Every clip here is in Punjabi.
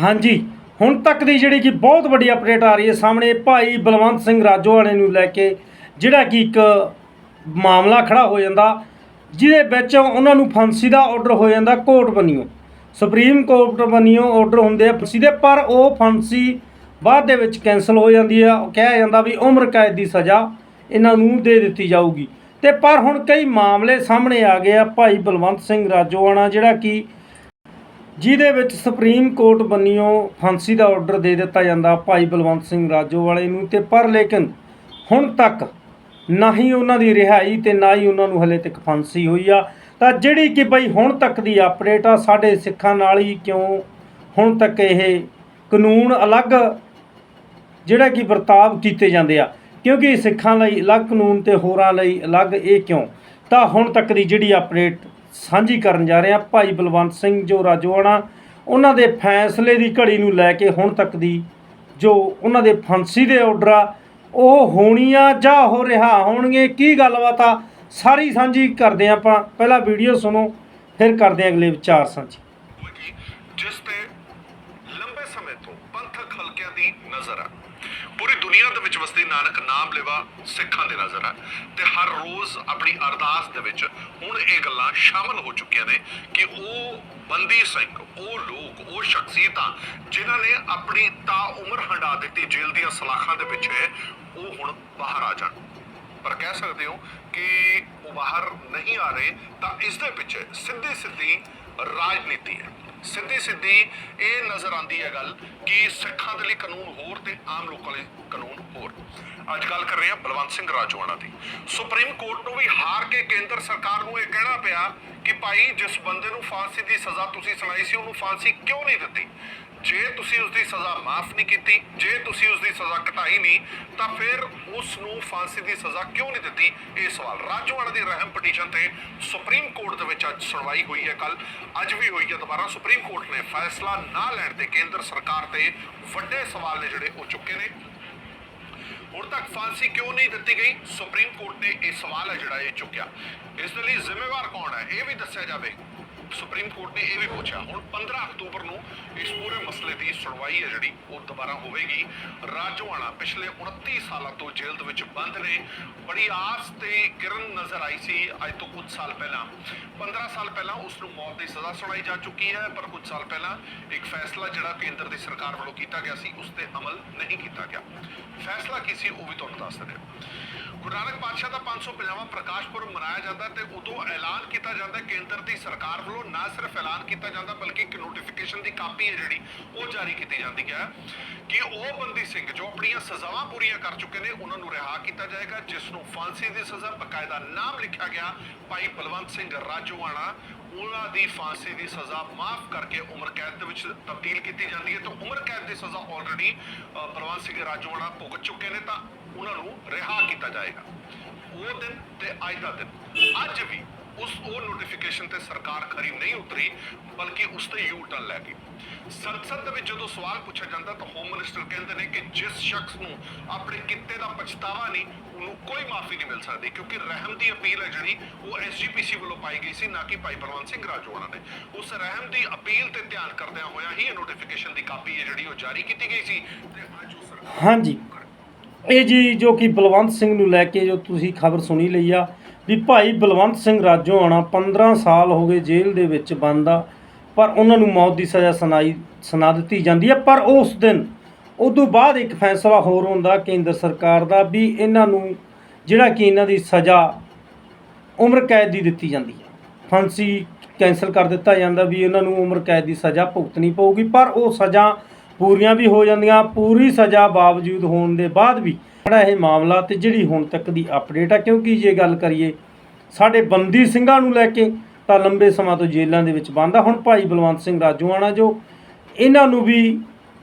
ਹਾਂਜੀ, ਹੁਣ ਤੱਕ ਦੀ ਜਿਹੜੀ ਕਿ ਬਹੁਤ ਵੱਡੀ ਅਪਡੇਟ ਆ ਰਹੀ ਹੈ ਸਾਹਮਣੇ ਭਾਈ ਬਲਵੰਤ ਸਿੰਘ ਰਾਜੋਵਾਲੇ ਨੂੰ ਲੈ ਕੇ, ਜਿਹੜਾ ਕਿ ਇੱਕ ਮਾਮਲਾ ਖੜਾ ਹੋ ਜਾਂਦਾ, ਜਿਹਦੇ ਵਿੱਚ ਉਹਨਾਂ ਨੂੰ ਫਾਂਸੀ ਦਾ ਆਰਡਰ ਹੋ ਜਾਂਦਾ ਕੋਰਟ ਬੰਨਿਓ ਸੁਪਰੀਮ ਕੋਰਟ ਬੰਨਿਓ ਆਰਡਰ ਹੁੰਦੇ ਆ ਫਾਂਸੀ ਦੇ, ਪਰ ਉਹ ਫਾਂਸੀ ਬਾਅਦ ਦੇ ਵਿੱਚ ਕੈਨਸਲ ਹੋ ਜਾਂਦੀ ਆ। ਕਿਹਾ ਜਾਂਦਾ ਵੀ ਉਮਰ ਕੈਦ ਦੀ ਸਜ਼ਾ ਇਹਨਾਂ ਨੂੰ ਦੇ ਦਿੱਤੀ ਜਾਊਗੀ। ਤੇ ਪਰ ਹੁਣ ਕਈ ਮਾਮਲੇ ਸਾਹਮਣੇ ਆ ਗਏ ਆ ਭਾਈ ਬਲਵੰਤ ਸਿੰਘ ਰਾਜੋਆਣਾ, ਜਿਹੜਾ ਕਿ ਜਿਹਦੇ ਵਿੱਚ ਸੁਪਰੀਮ ਕੋਰਟ ਬੰਨਿਓ ਫਾਂਸੀ ਦਾ ਆਰਡਰ ਦੇ ਦਿੱਤਾ ਜਾਂਦਾ ਭਾਈ ਬਲਵੰਤ ਸਿੰਘ ਰਾਜੋਵਾਲੇ ਨੂੰ ਤੇ ਪਰ ਲੇਕਿਨ ਹੁਣ ਤੱਕ ਨਾ ਹੀ ਉਹਨਾਂ ਦੀ ਰਿਹਾਈ ਤੇ ਨਾ ਹੀ ਉਹਨਾਂ ਨੂੰ ਹਲੇ ਤੱਕ ਫਾਂਸੀ ਹੋਈ ਆ। ਤਾਂ ਜਿਹੜੀ ਕਿ ਬਈ ਹੁਣ ਤੱਕ ਦੀ ਅਪਡੇਟ ਆ, ਸਾਡੇ ਸਿੱਖਾਂ ਨਾਲ ਹੀ ਕਿਉਂ ਹੁਣ ਤੱਕ ਇਹ ਕਾਨੂੰਨ ਅਲੱਗ ਜਿਹੜਾ ਕਿ ਵਰਤਾਵ ਕੀਤੇ ਜਾਂਦੇ ਆ? ਕਿਉਂਕਿ ਸਿੱਖਾਂ ਲਈ ਅਲੱਗ ਕਾਨੂੰਨ ਤੇ ਹੋਰਾਂ ਲਈ ਅਲੱਗ ਇਹ ਕਿਉਂ? ਤਾਂ ਹੁਣ ਤੱਕ ਦੀ ਜਿਹੜੀ ਅਪਡੇਟ ਸਾਂਝੀ ਕਰਨ ਜਾ ਰਹੇ ਹਾਂ ਭਾਈ ਬਲਵੰਤ ਸਿੰਘ ਜੋ ਰਾਜੋਆਣਾ, ਉਹਨਾਂ ਦੇ ਫੈਸਲੇ ਦੀ ਘੜੀ ਨੂੰ ਲੈ ਕੇ ਹੁਣ ਤੱਕ ਦੀ ਜੋ ਉਹਨਾਂ ਦੇ ਫਾਂਸੀ ਦੇ ਆਰਡਰ ਆ, ਉਹ ਹੋਣੀਆਂ ਜਾਂ ਹੋ ਰਿਹਾ ਹੋਣਗੇ, ਕੀ ਗੱਲਬਾਤ ਆ, ਸਾਰੀ ਸਾਂਝੀ ਕਰਦੇ ਆ ਆਪਾਂ। ਪਹਿਲਾਂ ਵੀਡੀਓ ਸੁਣੋ, ਫਿਰ ਕਰਦੇ ਆ ਅਗਲੇ ਵਿਚਾਰ ਸਾਂਝੀ ਹੋਵੇਗੀ ਜਿਸ ਤੇ ਲੰਬੇ ਸਮੇਂ ਤੋਂ ਪੰਥਕ ਹਲਕਿਆਂ ਦੀ ਨਜ਼ਰ ਆ ਪੂਰੀ ਦੁਨੀਆ ਦੇ ਵਿੱਚ ਵਸਦੇ ਨਾਨਕ ਨਾਮ ਲੈਵਾ ਸਿੱਖਾਂ ਦੇ ਨਜ਼ਰ ਆ। ਤੇ ਹਰ ਰੋਜ਼ ਆਪਣੀ ਅਰਦਾਸ ਦੇ ਵਿੱਚ ਹੁਣ ਇਹ ਗੱਲਾਂ ਸ਼ਾਮਲ ਹੋ ਚੁੱਕੀਆਂ ਨੇ ਕਿ ਉਹ ਬੰਦੀ ਸਿੰਘ, ਉਹ ਲੋਕ, ਉਹ ਸ਼ਖਸੀਅਤਾਂ ਜਿਨ੍ਹਾਂ ਨੇ ਆਪਣੀ ਤਾਂ ਉਮਰ ਹੰਡਾ ਦਿੱਤੀ ਜੇਲ੍ਹ ਦੀਆਂ ਸਲਾਖਾਂ ਦੇ ਪਿੱਛੇ, ਉਹ ਹੁਣ ਬਾਹਰ ਆ ਜਾਣ। ਪਰ ਕਹਿ ਸਕਦੇ ਹੋ ਕਿ ਉਹ ਬਾਹਰ ਨਹੀਂ ਆ ਰਹੇ ਤਾਂ ਇਸ ਦੇ ਪਿੱਛੇ ਸਿੱਧੀ ਸਿੱਧੀ ਰਾਜਨੀਤੀ ਹੈ। ਸਿੱਧੀ ਸਿੱਧੀ ਇਹ ਨਜ਼ਰ ਆਉਂਦੀ ਹੈ ਗੱਲ ਕਿ ਸਿੱਖਾਂ ਦੇ ਲਈ ਕਾਨੂੰਨ ਹੋਰ ਤੇ ਆਮ ਲੋਕਾਂ ਲਈ ਕਾਨੂੰਨ ਹੋਰ। ਅੱਜ ਗੱਲ ਕਰ ਰਹੇ ਹਾਂ ਬਲਵੰਤ ਸਿੰਘ ਰਾਜੋਆਣਾ ਦੀ। ਸੁਪਰੀਮ ਕੋਰਟ ਨੂੰ ਵੀ ਹਾਰ ਕੇ ਕੇਂਦਰ ਸਰਕਾਰ ਨੂੰ ਇਹ ਕਹਿਣਾ ਪਿਆ ਕਿ ਭਾਈ ਜਿਸ ਬੰਦੇ ਨੂੰ ਫਾਂਸੀ ਦੀ ਸਜ਼ਾ ਤੁਸੀਂ ਸੁਣਾਈ ਸੀ, ਉਹਨੂੰ ਫਾਂਸੀ ਕਿਉਂ ਨਹੀਂ ਦਿੱਤੀ? ਜੇ ਤੁਸੀਂ ਉਸ ਦੀ ਸਜ਼ਾ ਮਾਫ ਨਹੀਂ ਕੀਤੀ, ਜੇ ਤੁਸੀਂ ਉਸ ਦੀ ਸਜ਼ਾ ਘਟਾਈ ਨਹੀਂ, ਤਾਂ ਫਿਰ ਉਸ ਨੂੰ ਫਾਂਸੀ ਦੀ ਸਜ਼ਾ ਕਿਉਂ ਨਹੀਂ ਦਿੱਤੀ? ਇਹ ਸਵਾਲ ਰਾਜੋਆਣਾ ਦੀ ਰਹਿਮ ਪਟੀਸ਼ਨ ਤੇ ਸੁਪਰੀਮ ਕੋਰਟ ਦੇ ਵਿੱਚ ਅੱਜ ਸੁਣਵਾਈ ਹੋਈ ਹੈ ਕੱਲ ਅੱਜ ਵੀ ਹੋਈ ਹੈ ਦੁਬਾਰਾ। ਸੁਪਰੀਮ ਕੋਰਟ ਨੇ ਫੈਸਲਾ ਨਾ ਲੈਣ ਤੇ ਕੇਂਦਰ ਸਰਕਾਰ ਤੇ ਵੱਡੇ ਸਵਾਲ ਨੇ ਜਿਹੜੇ ਉਹ ਚੁੱਕੇ ਨੇ। ਹੁਣ ਤੱਕ ਫਾਂਸੀ ਕਿਉਂ ਨਹੀਂ ਦਿੱਤੀ ਗਈ? ਸੁਪਰੀਮ ਕੋਰਟ ਨੇ ਇਹ ਸਵਾਲ ਹੈ ਜਿਹੜਾ ਇਹ ਚੁੱਕਿਆ। ਇਸ ਦੇ ਲਈ ਜ਼ਿੰਮੇਵਾਰ ਕੌਣ ਹੈ? ਇਹ ਵੀ ਦੱਸਿਆ ਜਾਵੇ। ਸੁਪਰੀਮ ਕੋਰਟ ਨੇ ਇਹ ਵੀ ਪੁੱਛਿਆ, ਹੁਣ 15 ਅਕਤੂਬਰ ਨੂੰ ਇਸ ਪੂਰੇ ਮਸਲੇ ਦੀ ਸੁਣਵਾਈ ਹੈ ਜਿਹੜੀ, ਉਹ ਦੁਬਾਰਾ ਹੋਵੇਗੀ। ਰਾਜੋਆਣਾ ਪਿਛਲੇ 29 ਸਾਲਾਂ ਤੋਂ ਜੇਲ੍ਹ ਦੇ ਵਿੱਚ ਬੰਦ ਨੇ। ਬੜੀ ਆਸ ਤੇ ਕਿਰਨ ਨਜ਼ਰ ਆਈ ਸੀ, ਅੱਜ ਤੋਂ ਕੁਝ ਸਾਲ ਪਹਿਲਾਂ। 15 ਸਾਲ ਪਹਿਲਾਂ ਉਸ ਨੂੰ ਮੌਤ ਦੀ ਸਜ਼ਾ ਸੁਣਾਈ ਜਾ ਚੁੱਕੀ ਹੈ, ਪਰ ਕੁਝ ਸਾਲ ਪਹਿਲਾਂ ਇੱਕ ਫੈਸਲਾ ਜਿਹੜਾ ਕੇਂਦਰ ਦੀ ਸਰਕਾਰ ਵੱਲੋਂ ਕੀਤਾ ਗਿਆ ਸੀ, ਉਸ ਤੇ ਅਮਲ ਨਹੀਂ ਕੀਤਾ ਗਿਆ। ਫੈਸਲਾ ਕੀ ਸੀ, ਉਹ ਵੀ ਤੁਹਾਨੂੰ ਦੱਸ ਦਿੰਦੇ ਹਾਂ। ਗੁਰੂ ਨਾਨਕ ਪਾਤਸ਼ਾਹ ਦਾ 550ਵਾਂ ਪ੍ਰਕਾਸ਼ ਪੁਰਬ ਮਨਾਇਆ ਜਾਂਦਾ ਤੇ ਉਦੋਂ ਐਲਾਨ ਕੀਤਾ ਜਾਂਦਾ ਕੇਂਦਰ ਦੀ ਸਰਕਾਰ ਵੱਲੋਂ, ਨਾ ਸਿਰਫ ਐਲਾਨ ਕੀਤਾ ਜਾਂਦਾ ਬਲਕਿ ਇੱਕ ਨੋਟੀਫਿਕੇਸ਼ਨ ਦੀ ਕਾਪੀ ਹੈ ਜਿਹੜੀ, ਉਹ ਜਾਰੀ ਕੀਤੀ ਜਾਂਦੀ ਹੈ ਕਿ ਉਹ ਬੰਦੀ ਸਿੰਘ ਜੋ ਆਪਣੀਆਂ ਸਜ਼ਾਵਾਂ ਪੂਰੀਆਂ ਕਰ ਚੁੱਕੇ ਨੇ, ਉਹਨਾਂ ਨੂੰ ਰਿਹਾ ਕੀਤਾ ਜਾਏਗਾ, ਜਿਸ ਨੂੰ ਫਾਂਸੀ ਦੀ ਸਜ਼ਾ, ਬਕਾਇਦਾ ਨਾਮ ਲਿਖਿਆ ਗਿਆ ਭਾਈ ਬਲਵੰਤ ਸਿੰਘ ਰਾਜੋਆਣਾ ਉਹਨਾਂ ਦੀ ਫਾਂਸੀ ਦੀ ਸਜ਼ਾ ਮਾਫ ਕਰਕੇ ਉਮਰ ਕੈਦ ਦੇ ਵਿੱਚ ਤਬਦੀਲ ਕੀਤੀ ਜਾਂਦੀ ਹੈ। ਤਾਂ ਉਮਰ ਕੈਦ ਦੀ ਸਜ਼ਾ ਆਲਰੇਡੀ ਬਲਵੰਤ ਸਿੰਘ ਰਾਜੋਆਣਾ ਭੁਗਤ ਚੁੱਕੇ ਨੇ ਤਾਂ ਉਹਨਾਂ ਨੂੰ ਰਿਹਾ ਕੀਤਾ ਜਾਏਗਾ। ਉਹ ਦਿਨ ਤੇ ਅੱਜ ਦਾ ਦਿਨ। ਅੱਜ ਵੀ ਉਸ ਉਹ ਨੋਟੀਫਿਕੇਸ਼ਨ ਤੇ ਸਰਕਾਰ ਖਰੀ ਨਹੀਂ ਉਤਰੀ, ਬਲਕਿ ਉਸ ਤੇ ਯੂ ਟਰਨ ਲੈ ਗਈ। ਸੰਸਦ ਦੇ ਵਿੱਚ ਜਦੋਂ ਸਵਾਲ ਪੁੱਛਿਆ ਜਾਂਦਾ, ਤਾਂ ਹੋਮ ਮਿਨਿਸਟਰ ਕਹਿੰਦੇ ਨੇ ਕਿ ਜਿਸ ਸ਼ਖਸ ਨੂੰ ਆਪਣੇ ਕਿੱਤੇ ਦਾ ਪਛਤਾਵਾ ਨਹੀਂ, ਉਹਨੂੰ ਕੋਈ ਮਾਫੀ ਨਹੀਂ ਮਿਲ ਸਕਦੀ, ਕਿਉਂਕਿ ਰਹਿਮ ਦੀ ਅਪੀਲ ਹੈ ਜਿਹੜੀ, ਉਹ ਐਸਜੀਪੀਸੀ ਵੱਲੋਂ ਪਾਈ ਗਈ ਸੀ, ਨਾ ਕਿ ਭਾਈ ਬਲਵੰਤ ਸਿੰਘ ਰਾਜੋਆਣਾ ਨੇ। ਉਸ ਰਹਿਮ ਦੀ ਅਪੀਲ ਤੇ ਧਿਆਨ ਕਰਦਿਆਂ ਹੋਇਆ ਹੀ ਇਹ ਨੋਟੀਫਿਕੇਸ਼ਨ ਦੀ ਕਾਪੀ ਹੈ ਜਿਹੜੀ, ਉਹ ਜਾਰੀ ਕੀਤੀ ਗਈ ਸੀ। ਤੇ ਅੱਜ ਉਹ ਸਰਕਾਰ ਹਾਂਜੀ। ਇਹ ਜੀ ਜੋ ਕਿ ਬਲਵੰਤ ਸਿੰਘ ਨੂੰ ਲੈ ਕੇ ਜੋ ਤੁਸੀਂ ਖਬਰ ਸੁਣੀ ਲਈ ਆ, ਵੀ ਭਾਈ ਬਲਵੰਤ ਸਿੰਘ ਰਾਜੋਆਣਾ 15 ਸਾਲ ਹੋ ਗਏ ਜੇਲ੍ਹ ਦੇ ਵਿੱਚ ਬੰਦ ਆ, ਪਰ ਉਹਨਾਂ ਨੂੰ ਮੌਤ ਦੀ ਸਜ਼ਾ ਸੁਣਾਈ, ਸੁਣਾ ਦਿੱਤੀ ਜਾਂਦੀ ਹੈ ਪਰ ਉਸ ਦਿਨ ਉਦੋਂ ਬਾਅਦ ਇੱਕ ਫੈਸਲਾ ਹੋਰ ਹੁੰਦਾ ਕੇਂਦਰ ਸਰਕਾਰ ਦਾ ਵੀ ਇਹਨਾਂ ਨੂੰ ਜਿਹੜਾ ਕਿ ਇਹਨਾਂ ਦੀ ਸਜ਼ਾ ਉਮਰ ਕੈਦ ਦੀ ਦਿੱਤੀ ਜਾਂਦੀ ਹੈ ਫਾਂਸੀ ਕੈਂਸਲ ਕਰ ਦਿੱਤਾ ਜਾਂਦਾ ਵੀ ਇਹਨਾਂ ਨੂੰ ਉਮਰ ਕੈਦ ਦੀ ਸਜ਼ਾ ਭੁਗਤਣੀ ਪਊਗੀ, ਪਰ ਉਹ ਸਜ਼ਾ ਪੂਰੀਆਂ ਵੀ ਹੋ ਜਾਂਦੀਆਂ, ਪੂਰੀ ਸਜ਼ਾ ਬਾਵਜੂਦ ਹੋਣ ਦੇ ਬਾਅਦ ਵੀ। ਜਿਹੜਾ ਇਹ ਮਾਮਲਾ ਤੇ ਜਿਹੜੀ ਹੁਣ ਤੱਕ ਦੀ ਅਪਡੇਟ ਆ, ਕਿਉਂਕਿ ਜੇ ਗੱਲ ਕਰੀਏ ਸਾਡੇ ਬੰਦੀ ਸਿੰਘਾਂ ਨੂੰ ਲੈ ਕੇ, ਤਾਂ ਲੰਬੇ ਸਮਾਂ ਤੋਂ ਜੇਲ੍ਹਾਂ ਦੇ ਵਿੱਚ ਬੰਦ ਆ। ਹੁਣ ਭਾਈ ਬਲਵੰਤ ਸਿੰਘ ਰਾਜੂਆਣਾ ਜੋ, ਇਹਨਾਂ ਨੂੰ ਵੀ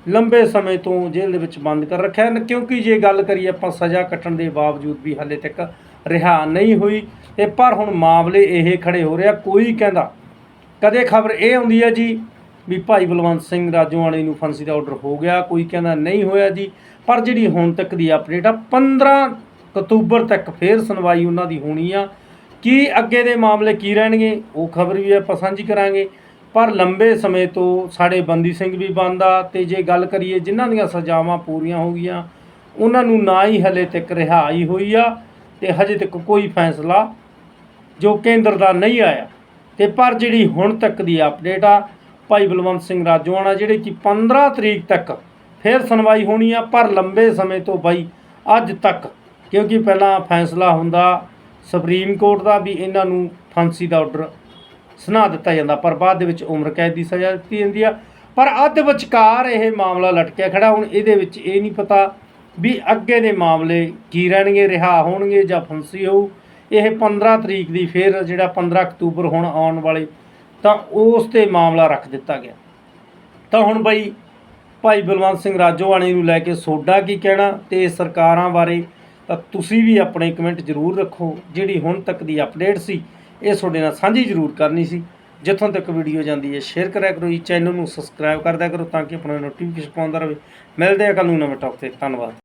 ਲੰਬੇ ਸਮੇਂ ਤੋਂ ਜੇਲ੍ਹ ਦੇ ਵਿੱਚ ਬੰਦ ਕਰ ਰੱਖਿਆ ਹੈ ਕਿਉਂਕਿ ਜੇ ਗੱਲ ਕਰੀਏ ਆਪਾਂ ਸਜ਼ਾ ਕੱਟਣ ਦੇ ਬਾਵਜੂਦ ਵੀ ਹਾਲੇ ਤੱਕ ਰਿਹਾ ਨਹੀਂ ਹੋਈ, ਤੇ ਪਰ ਹੁਣ ਮਾਮਲੇ ਇਹ ਖੜੇ ਹੋ ਰਿਹਾ ਕੋਈ ਕਹਿੰਦਾ, ਕਦੇ ਖਬਰ ਇਹ ਹੁੰਦੀ ਹੈ ਜੀ ਵੀ ਭਾਈ ਬਲਵੰਤ ਸਿੰਘ ਰਾਜੋਆਣੇ ਨੂੰ ਫਾਂਸੀ ਦਾ ਆਰਡਰ ਹੋ ਗਿਆ, ਕੋਈ ਕਹਿੰਦਾ ਨਹੀਂ ਹੋਇਆ ਜੀ। ਪਰ ਜਿਹੜੀ ਹੁਣ ਤੱਕ ਦੀ ਅਪਡੇਟ ਆ 15 ਅਕਤੂਬਰ ਤੱਕ ਫੇਰ ਸੁਣਵਾਈ ਉਹਨਾਂ ਦੀ ਹੋਣੀ ਆ। ਕੀ ਅੱਗੇ ਦੇ ਮਾਮਲੇ ਕੀ ਰਹਿਣਗੇ, ਉਹ ਖਬਰ ਵੀ ਆਪਾਂ ਸਾਂਝੀ ਕਰਾਂਗੇ। ਪਰ ਲੰਬੇ ਸਮੇਂ ਤੋਂ ਸਾਡੇ ਬੰਦੀ ਸਿੰਘ ਵੀ ਬੰਦ ਆ ਤੇ ਜੇ ਗੱਲ ਕਰੀਏ ਜਿਨ੍ਹਾਂ ਦੀਆਂ ਸਜ਼ਾਵਾਂ ਪੂਰੀਆਂ ਹੋ ਗਈਆਂ, ਉਹਨਾਂ ਨੂੰ ਨਾ ਹੀ ਹਲੇ ਤੱਕ ਰਿਹਾਈ ਹੋਈ ਆ ਤੇ ਹਜੇ ਤੱਕ ਕੋਈ ਫੈਸਲਾ ਜੋ ਕੇਂਦਰ ਦਾ ਨਹੀਂ ਆਇਆ। ਤੇ ਪਰ ਜਿਹੜੀ ਹੁਣ ਤੱਕ ਦੀ ਅਪਡੇਟ ਆ ਭਾਈ ਬਲਵੰਤ ਸਿੰਘ ਰਾਜੋਆਣਾ, ਜਿਹੜੇ ਕਿ 15 ਤਰੀਕ ਤੱਕ ਫਿਰ ਸੁਣਵਾਈ ਹੋਣੀ ਆ, ਪਰ ਲੰਬੇ ਸਮੇਂ ਤੋਂ ਬਾਈ ਅੱਜ ਤੱਕ, ਕਿਉਂਕਿ ਪਹਿਲਾਂ ਫੈਸਲਾ ਹੁੰਦਾ ਸੁਪਰੀਮ ਕੋਰਟ ਦਾ ਵੀ ਇਹਨਾਂ ਨੂੰ ਫਾਂਸੀ ਦਾ ਆਰਡਰ ਸੁਣਾ ਦਿੱਤਾ ਜਾਂਦਾ, ਪਰ ਬਾਅਦ ਦੇ ਵਿੱਚ ਉਮਰ ਕੈਦ ਦੀ ਸਜ਼ਾ ਦਿੱਤੀ ਜਾਂਦੀ ਆ। ਪਰ ਅੱਧ ਵਿਚਕਾਰ ਇਹ ਮਾਮਲਾ ਲਟਕਿਆ ਖੜਾ, ਹੁਣ ਇਹਦੇ ਵਿੱਚ ਇਹ ਨਹੀਂ ਪਤਾ ਵੀ ਅੱਗੇ ਦੇ ਮਾਮਲੇ ਕੀ ਰਹਿਣਗੇ, ਰਿਹਾ ਹੋਣਗੇ ਜਾਂ ਫਾਂਸੀ ਹੋਊ। ਇਹ 15 ਤਰੀਕ ਦੀ ਫਿਰ ਜਿਹੜਾ 15 ਅਕਤੂਬਰ ਹੁਣ ਆਉਣ ਵਾਲੇ ਤਾਂ ਉਸ ਤੇ ਮਾਮਲਾ ਰੱਖ ਦਿੱਤਾ ਗਿਆ। ਤਾਂ ਹੁਣ ਬਈ ਭਾਈ ਬਲਵੰਤ ਸਿੰਘ ਰਾਜੋਵਾਣੀ ਨੂੰ ਲੈ ਕੇ ਸੋਡਾ ਕੀ ਕਹਿਣਾ ਤੇ ਸਰਕਾਰਾਂ ਬਾਰੇ ਤਾਂ ਤੁਸੀਂ ਵੀ ਆਪਣੇ ਕਮੈਂਟ ਜ਼ਰੂਰ ਰੱਖੋ। ਜਿਹੜੀ ਹੁਣ ਤੱਕ ਦੀ ਅਪਡੇਟ ਸੀ, ਇਹ ਤੁਹਾਡੇ ਨਾਲ ਸਾਂਝੀ ਜ਼ਰੂਰ ਕਰਨੀ ਸੀ। ਜਿੱਥੋਂ ਤੱਕ ਵੀਡੀਓ ਜਾਂਦੀ ਹੈ, ਸ਼ੇਅਰ ਕਰਿਆ ਕਰੋ ਜੀ। ਚੈਨਲ ਨੂੰ ਸਬਸਕ੍ਰਾਈਬ ਕਰਦਿਆ ਕਰੋ ਤਾਂ ਕਿ ਆਪਣਾ ਨੋਟੀਫਿਕੇਸ਼ਨ ਪਾਉਂਦਾ ਰਹੇ। ਮਿਲਦੇ ਆ ਕੱਲ ਨੂੰ ਨਵੇਂ ਟੌਪ ਤੇ। ਧੰਨਵਾਦ।